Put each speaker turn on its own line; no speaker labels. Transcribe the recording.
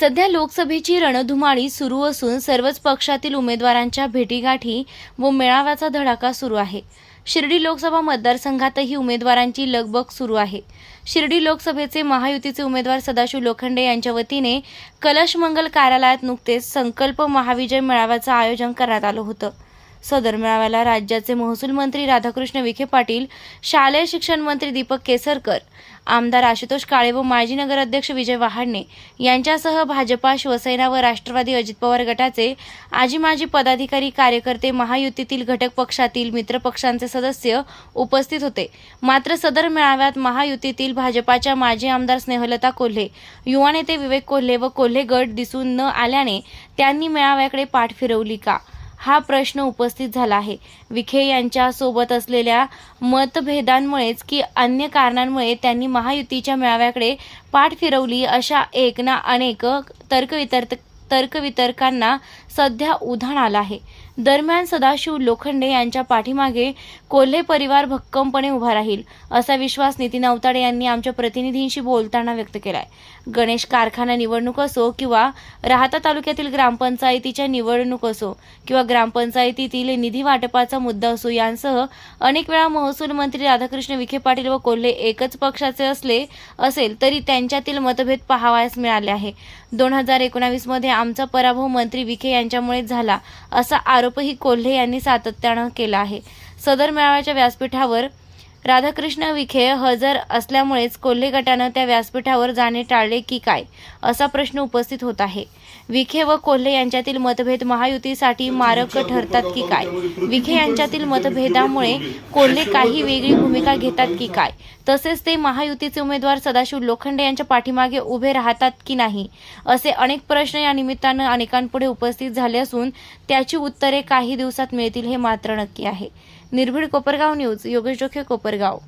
सध्या लोकसभेची रणधुमाळी सुरू असून सर्वच पक्षातील उमेदवारांच्या भेटीगाठी व मेळाव्याचा धडाका सुरू आहे. शिर्डी लोकसभा मतदारसंघातही उमेदवारांची लगबग सुरू आहे. शिर्डी लोकसभेचे महायुतीचे उमेदवार सदाशिव लोखंडे यांच्या वतीने कलश मंगल कार्यालयात नुकतेच संकल्प महाविजय मेळाव्याचं आयोजन करण्यात आलं होतं. सदर मेळाव्याला राज्याचे महसूल मंत्री राधाकृष्ण विखे पाटील शालेय शिक्षण मंत्री दीपक केसरकर आमदार आशुतोष काळे व माजी नगराध्यक्ष विजय वहाडणे यांच्यासह भाजपा शिवसेना व राष्ट्रवादी अजित पवार गटाचे आजी माजी पदाधिकारी कार्यकर्ते महायुतीतील घटक पक्षातील मित्रपक्षांचे सदस्य उपस्थित होते. मात्र सदर मेळाव्यात महायुतीतील भाजपाच्या माजी आमदार स्नेहलता कोल्हे युवा नेते विवेक कोल्हे व कोल्हे गट दिसून न आल्याने त्यांनी मेळाव्याकडे पाठ फिरवली का? हा प्रश्न उपस्थित झाला आहे. विखे यांच्या सोबत असलेल्या मतभेदांमुळेच की अन्य कारणांमुळे त्यांनी महायुतीच्या मेळाव्याकडे पाठ फिरवली अशा एक ना अनेक तर्कवितर्क तर्कवितर्कांना सध्या उधाण आलं आहे. दरम्यान सदाशिव लोखंडे यांच्या पाठीमागे कोल्हे परिवार भक्कमपणे उभा राहील असा विश्वास नितीन अवताडे यांनी आमच्या प्रतिनिधींशी बोलताना व्यक्त केलाय. गणेश कारखाना निवडणूक असो किंवा राहता तालुक्यातील ग्रामपंचायतीच्या निवडणूक असो किंवा ग्रामपंचायतीतील निधी वाटपाचा मुद्दा असो यांसह अनेक वेळा महसूल मंत्री राधाकृष्ण विखे पाटील व कोल्हे एकच पक्षाचे असले असेल तरी त्यांच्यातील मतभेद पाहावयास मिळाले आहे. दोन हजार एकोणावीसमध्ये आमचा पराभव मंत्री विखे यांच्यामुळे झाला असा आरोप आरोपही कोल्हे यांनी सातत्यानं केला आहे. सदर मेळाव्याच्या व्यासपीठावर राधाकृष्ण विखे हजर असल्यामुळेच कोल्हे गटानं त्या व्यासपीठावर जाणे टाळले की काय असा प्रश्न उपस्थित होत आहे. विखे व कोल्हे यांच्यातील मतभेद महायुतीसाठी मारक ठरतात की काय? विखे यांच्यातील मतभेदामुळे कोल्हे काही वेगळी भूमिका घेतात की काय? तसेच ते महायुतीचे उमेदवार सदाशिव लोखंडे यांच्या पाठीमागे उभे राहतात की नाही असे अनेक प्रश्न या निमित्तानं अनेकांपुढे उपस्थित झाले असून त्याची उत्तरे काही दिवसात मिळतील हे मात्र नक्की आहे. निर्भीड कोपरगाव न्यूज योगेश जोखे कोपरगाव